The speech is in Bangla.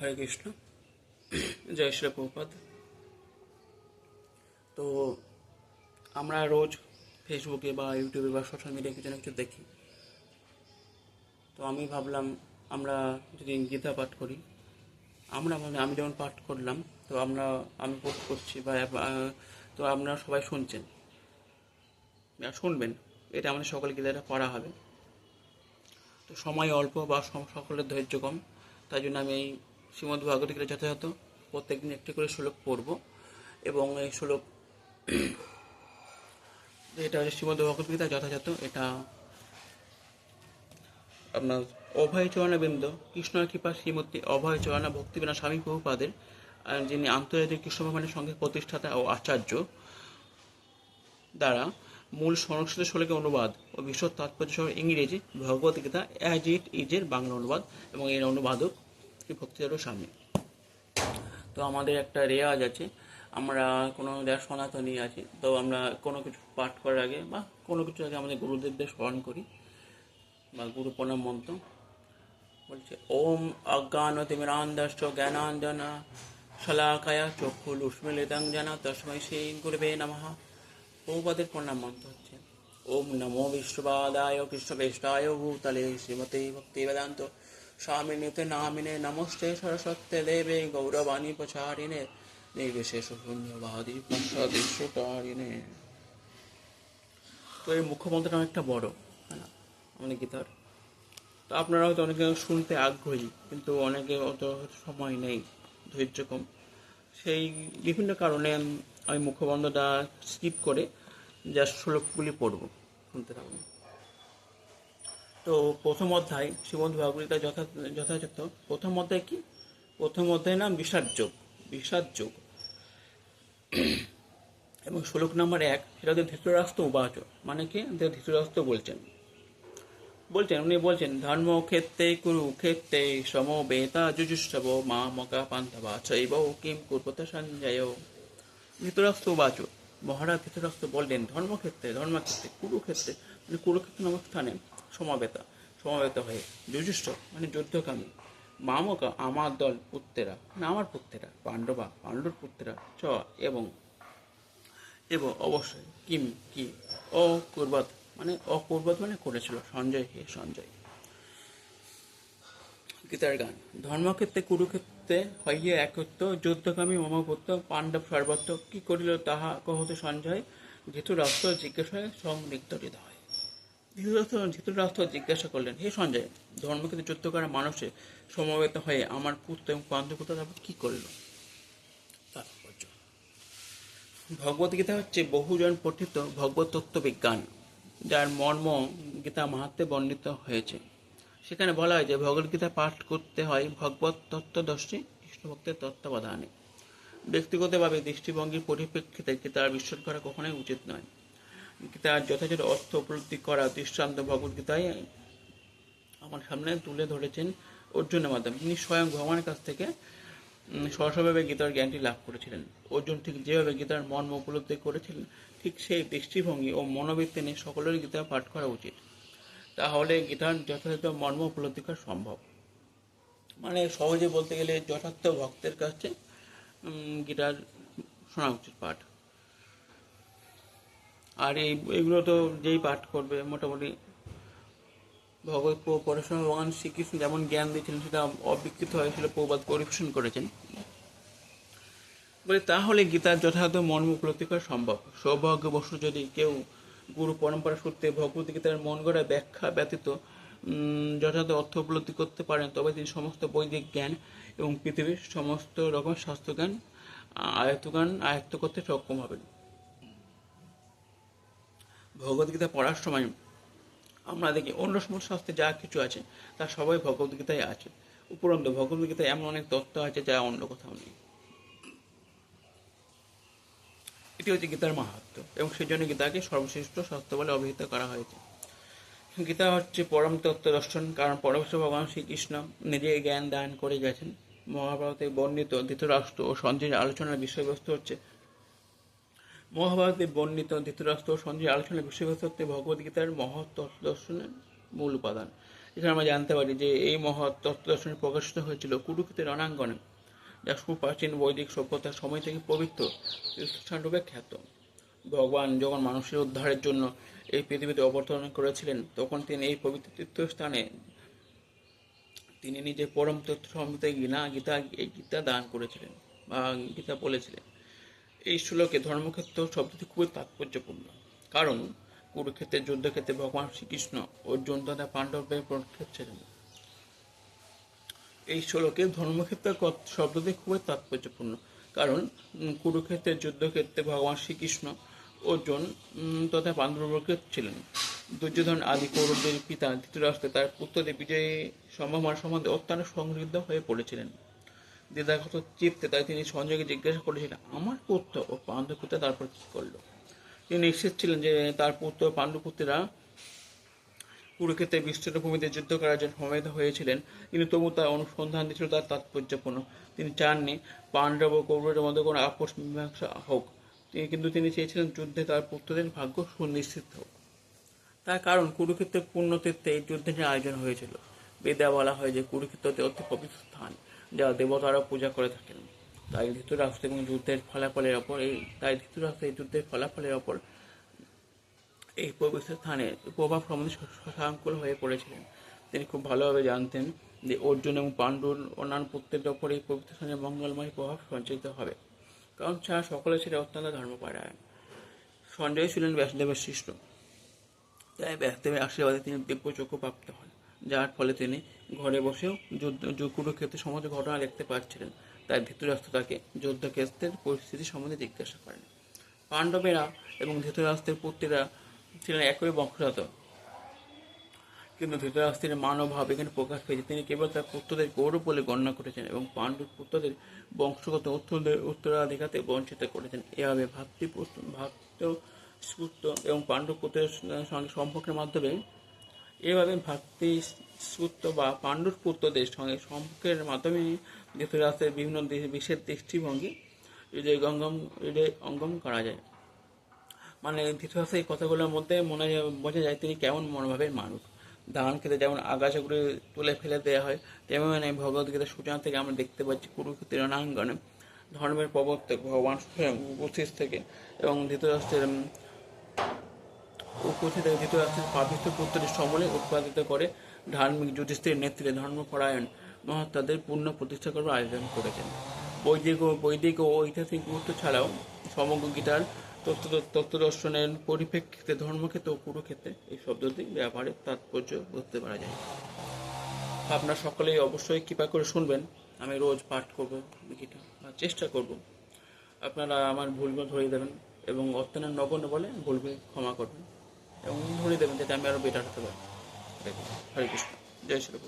হরে কৃষ্ণ। জয় শ্রী প্রভুপাদ। তো আমরা রোজ ফেসবুকে বা ইউটিউবে বা সোশ্যাল মিডিয়ায় কিছু না কিছু দেখি। তো আমি ভাবলাম আমরা যদি গীতা পাঠ করি, আমরা মানে আমি যেমন পাঠ করলাম, তো আমরা, আমি পোস্ট করছি বা তো আপনারা সবাই শুনছেন। শুনবেন, এটা আমাদের সকল গীতাটা পড়া হবে। তো সময় অল্প বা সকলের ধৈর্য কম, তাই জন্য আমি এই শ্রীমদ্ ভাগবত গীতা যথাযথ প্রত্যেকদিন একটি করে শ্লোক পড়ব এবং এই শ্লোক, এটা হচ্ছে শ্রীমদ্ ভগবত গীতা যথাযথ, এটা আপনার অভয় চরণবৃন্দ, কৃষ্ণ কৃপা শ্রীমতী অভয় চরণ ভক্তিবিনা স্বামী প্রভুপাদের যিনি আন্তর্জাতিক কৃষ্ণ ভগবানের সঙ্গে প্রতিষ্ঠাতা ও আচার্য দ্বারা মূল সংস্কৃত শ্লোকের অনুবাদ ও বিশ্ব তাৎপর্য সহ ইংরেজি গীতা অ্যাজ ইট ইজের বাংলা অনুবাদ এবং এর অনুবাদক শ্রী ভক্তিদার স্বামী তো আমাদের একটা রেওয়াজ আছে, আমরা কোনো দেশ সনাতনী আছি, তো আমরা কোনো কিছু পাঠ করার আগে বা কোনো কিছু আগে আমাদের গুরুদেবদের স্মরণ করি, বা গুরু প্রণাম মন্ত্র বলছে, ওম অজ্ঞান অজ্ঞানতিমিরান্ধশ্চ জ্ঞানাঞ্জনা শলাকায়া চক্ষু লুষ্মিলিতাং জানা তস্মৈ শ্রী গুরুবে নমঃ। প্রভুপাদের প্রণাম মন্ত্র হচ্ছে, ওম নমো বিষ্ণুবাদায় কৃষ্ণবেষ্টায় ভূতলে শ্রীমতে ভক্তি বেদান্ত স্বামিনীতে নামিনে নমস্তে সরস্বত্যে দেবে গৌরবাণী প্রচারিণে। নির্বিশেষ শূন্যবাদী প্রসাদিষ্টারিণে তো এই মুখ্যমন্ত্রটা অনেকটা বড় হ্যাঁ না আমাদের গীতার তো আপনারা হয়তো অনেকে শুনতে আগ্রহী, কিন্তু অনেকে অত সময় নেই, ধৈর্য কম। সেই বিভিন্ন কারণে আমি মুখবন্ধটা স্কিপ করে যা শ্লোকগুলি পড়ব, শুনতে থাকুন। তো প্রথম অধ্যায়, শ্রীমন্ত ভাগবতীতা যথা যথাযথ। প্রথম অধ্যায় কি? প্রথম অধ্যায় নাম বিষাদ যোগ বিষাদ যোগ। এবং শ্লোক নাম্বার এক, সেটা হচ্ছে ধৃতরাষ্ট্র উবাচ মানে কি? ধৃতরাষ্ট্র বলছেন। বলছেন, উনি বলছেন, ধর্মক্ষেত্রে, কুরুক্ষেত্রে, সমবেতা যুজুষ্ঠব মা মকা পান্থবা চৈব কিম কুর্বত সঞ্জয়। ধৃতরাষ্ট্র বাচ মহারাজ ধৃতরাষ্ট্র বললেন, ধর্মক্ষেত্রে ধর্মক্ষেত্রে, কুরুক্ষেত্রে মানে কুরুক্ষেত্র নামক স্থানে সমবেতা, সমবেত হয়ে। যুজুষ্ঠ মানে যুদ্ধকামী। মামকা, আমার দল পুত্রেরা মানে আমার পুত্রেরা, পাণ্ডবা, পাণ্ডুর পুত্রেরা, চ এবং এবং অবশ্যই কিম, কি? অকুর্বত মানে অকুর্বত মানে করেছিল, সঞ্জয়, হে সঞ্জয়। গীতার গান। ধর্মক্ষেত্রে, কুরুক্ষেত্রে হইয়া একত্র, যুদ্ধকামী মমপুত্র, পাণ্ডব সর্বত্র কি করিল তাহা কহতে সঞ্জয়, ধৃতরাষ্ট্র জিজ্ঞাসায় সংদিগ্ধ হৃদয়। ধৃতরাষ্ট্র জিজ্ঞাসা করলেন, হে সঞ্জয় ধর্মক্ষেত্রে যুদ্ধ করা মানুষে সমবেত হয়ে আমার পুত্র এবং পাণ্ডবপুত্র তারপর কি করল? তাৎপর্য। ভগবদ্গীতা হচ্ছে বহুজন পঠিত ভগবত তত্ত্ব বিজ্ঞান, যার মর্ম গীতা মাহাত্মে বর্ণিত হয়েছে। সেখানে বলা হয় যে ভগবদ্গীতা পাঠ করতে হয় ভগবত তত্ত্বদর্শী কৃষ্ণ ভক্তের তত্ত্বাবধানে। ব্যক্তিগতভাবে দৃষ্টিভঙ্গির পরিপ্রেক্ষিতে গীতার বিশ্বাস করা কখনোই উচিত নয়। গীতার যথাযথ অর্থ উপলব্ধি করা দৃষ্টান্ত ভগবদ্গীতায় আমার সামনে তুলে ধরেছেন অর্জুনের মাধ্যমে। তিনি স্বয়ং ভগবানের কাছ থেকে উম, সহসভাবে গীতার জ্ঞানটি লাভ করেছিলেন। অর্জুন ঠিক যেভাবে গীতার মর্ম উপলব্ধি করেছিলেন ঠিক সেই দৃষ্টিভঙ্গি ও মনোবৃত্তি নিয়ে সকলের গীতা পাঠ করা উচিত। তাহলে গীতার যথাযথ মর্ম উপলব্ধি করা সম্ভব। মানে সহজে বলতে গেলে যথার্থ ভক্তের কাছে গীতার শোনা উচিত পাঠ। আর এই এগুলো তো যেই পাঠ করবে, মোটামুটি ভগবত পড়াশোনা ভগবান শ্রীকৃষ্ণ যেমন জ্ঞান দিয়েছিলেন, সেটা অবিকৃত হয়েছিল প্রবাদ পরিবেশন করেছেন। বলে, তাহলে গীতার যথাযথ মর্ম উপলব্ধি করা সম্ভব। সৌভাগ্যবশত যদি কেউ গুরু পরম্পরা সূত্রে ভগবত গীতার মন গড়া ব্যাখ্যা ব্যতীত যথাযথ অর্থ উপলব্ধি করতে পারেন, তবে তিনি সমস্ত বৈদিক জ্ঞান এবং পৃথিবীর সমস্ত রকম স্বাস্থ্যজ্ঞান, আয়ত্তজ্ঞান আয়ত্ত করতে সক্ষম হবেন। ভগবদ্গীতা পড়ার সময় আমরা দেখি অন্য সমস্ত শাস্ত্রে যা কিছু আছে, তা সবাই ভগবদ্গীতায় আছে। উপরন্তু ভগবদ্গীতায় এমন অনেক তত্ত্ব আছে যা অন্য কোথাও নেই। এটি হচ্ছে গীতার মাহাত্ম এবং সেই জন্য গীতাকে সর্বশ্রেষ্ঠ শাস্ত্র বলে অভিহিত করা হয়েছে। গীতা হচ্ছে পরম তত্ত্ব দর্শন, কারণ পরমেশ্বর ভগবান শ্রীকৃষ্ণ নিজে জ্ঞান দান করে গেছেন। মহাভারতে বর্ণিত ধৃতরাষ্ট্র ও সঞ্জয়ের আলোচনার বিষয়বস্তু হচ্ছে মহাভারতে বর্ণিত ধৃতরাষ্ট্র ও আলোচনা হচ্ছে ভগবদ্গীতার মহৎ দর্শনের মূল উপাদান। এখানে আমরা জানতে পারি যে এই মহৎ তত্ত্বদর্শন প্রকাশিত হয়েছিল কুরুক্ষেত্রের রণাঙ্গনে, যা সুপ্রাচীন বৈদিক সভ্যতার সময় থেকে পবিত্র, তীর্থস্থানরূপে খ্যাত। ভগবান যখন মানুষের উদ্ধারের জন্য এই পৃথিবীতে অবতরণ করেছিলেন, তখন তিনি এই পবিত্র তীর্থস্থানে তিনি নিজের পরম তথ্য সম্মিত গীতা গীতা গীতা দান করেছিলেন বা গীতা বলেছিলেন। এই শ্লোকে ধর্মক্ষেত্র শব্দটি খুবই তাৎপর্যপূর্ণ। কারণ কুরুক্ষেত্রের যুদ্ধক্ষেত্রে ভগবান শ্রীকৃষ্ণ অর্জুন তথা পাণ্ডবের পক্ষে ছিলেন। এই শ্লোকে ধর্মক্ষেত্র শব্দটি খুবই তাৎপর্যপূর্ণ। কারণ উম, কুরুক্ষেত্রের যুদ্ধক্ষেত্রে ভগবান শ্রীকৃষ্ণ অর্জুন তথা পাণ্ডবকে ছিলেন। দুর্যোধন আদি কৌরবদের পিতা ধৃতরাষ্ট্র তার পুত্রদের বিজয়ী সম্ভাবনা সম্বন্ধে অত্যন্ত সংদিগ্ধ হয়ে পড়েছিলেন। দ্বিধাগত চিত্তে, তাই তিনি সঞ্জয়কে জিজ্ঞাসা করেছিলেন আমার পুত্র ও পাণ্ডব পুত্র, তারপর কি করল? তিনি নিশ্চিত ছিলেন যে তার পুত্র ও পাণ্ডুপুত্রেরা কুরুক্ষেত্রে বিস্তৃত ভূমিতে যুদ্ধ করার জন্য সমেত হয়েছিলেন। কিন্তু তবু তার অনুসন্ধান ছিল তার তাৎপর্যপূর্ণ। তিনি চাননি পাণ্ডব ও কৌরবের মধ্যে কোনো আপোষ মীমাংসা হোক। তিনি কিন্তু তিনি চেয়েছিলেন যুদ্ধে তার পুত্রদের ভাগ্য সুনিশ্চিত হোক। তার কারণ কুরুক্ষেত্রের পুণ্যতীর্থে এই যুদ্ধের আয়োজন হয়েছিল, বেদা বলা হয় যে কুরুক্ষেত্রতে অতি পবিত্র স্থান। যা দেবতারা পূজা করে থাকেন। তাই ধৃতরাষ্ট্র এবং যুদ্ধের ফলাফলের ওপর এই তাই ধৃতরাষ্ট্র এই যুদ্ধের ফলাফলের ওপর এই পবিত্র স্থানে প্রভাব সম্বন্ধে শশাঙ্কুল হয়ে পড়েছিলেন। তিনি খুব ভালোভাবে জানতেন যে অর্জুন এবং পাণ্ডুর অন্যান্য পুত্রের ওপর এই পবিত্র স্থানে মঙ্গলময় প্রভাব সঞ্চালিত হবে। কারণ ছাড়া সকলে ছিল অত্যন্ত ধর্মপারায়ণ। সঞ্জয় ছিলেন ব্যাসদেবের শিষ্য। তাই ব্যাসদেবের আশীর্বাদে তিনি দিব্য চক্ষু প্রাপ্ত হন। যার ফলে তিনি ঘরে বসেও যুদ্ধ কুরুক্ষেত্রে সমস্ত ঘটনা দেখতে পাচ্ছিলেন। তাই ধৃতরাষ্ট্র তাকে যুদ্ধক্ষেত্রের পরিস্থিতি সম্বন্ধে জিজ্ঞাসা করেন। পাণ্ডবেরা এবং ধৃতরাষ্ট্রের পুত্রেরা ছিলেন একই বংশজাত কিন্তু ধৃতরাষ্ট্রের মানবভাব এখানে প্রকাশ পেয়েছে। তিনি কেবল তার পুত্রদের গৌরব বলে গণ্য করেছেন এবং পাণ্ডব পুত্রদের বংশগত উত্তরাধিকারতে বঞ্চিত করেছেন। এভাবে ভাতৃ ভাতৃ সুত্র এবং পাণ্ডব পুত্রের সঙ্গে সম্পর্কের মাধ্যমে এভাবে ভাতৃসূত্র বা পাণ্ডুর পুত্রদের সঙ্গে সম্পর্কের মাধ্যমে ধৃতরাষ্ট্রের বিভিন্ন বিশেষ দৃষ্টিভঙ্গি হৃদয় গঙ্গম, হৃদয় অঙ্গম করা যায়। মানে ধৃতরাষ্ট্র এই কথাগুলোর মধ্যে মনে বোঝা যায় তিনি কেমন মনোভাবের মানুষ। ধান খেতে যেমন আগাছাগুলো তুলে ফেলে দেওয়া হয়, তেমন মানে ভগবদ্গীতার সূচনা থেকে আমরা দেখতে পাচ্ছি কুরুক্ষেত্রের রণাঙ্গনে ধর্মের প্রবর্তক ভগবান স্বয়ং উপস্থিত থেকে এবং ধৃতরাষ্ট্রের উপস্থিত ধৃতরাষ্ট্রের পাপিষ্ঠ পুত্রের সমলে উৎপাদিত করে ধার্মিক যুধিষ্ঠির নেতৃত্বে ধর্মপরায়ণ মহাত্মাদের পূর্ণ প্রতিষ্ঠা করবার আয়োজন করেছেন। বৈদিক ও বৈদিক ও ঐতিহাসিক গুরুত্ব ছাড়াও সমগ্র গীতার তত্ত্ব তত্ত্বদর্শনের পরিপ্রেক্ষিতে ধর্মক্ষেত্র ও কুরুক্ষেত্রে এই শব্দটি ব্যবহারের তাৎপর্য বুঝতে পারা যায়। আপনারা সকলেই অবশ্যই কৃপা করে শুনবেন। আমি রোজ পাঠ করব, গীতা চেষ্টা করব। আপনারা আমার ভুলগুলো ধরিয়ে দেবেন এবং অত্যন্ত নগণ্য বলে ভুলগুলি ক্ষমা করবেন। এবং ধরে দেবেন যাতে আমি আরও বেটার হতে পারি। হরে কৃষ্ণ। জয় শ্রী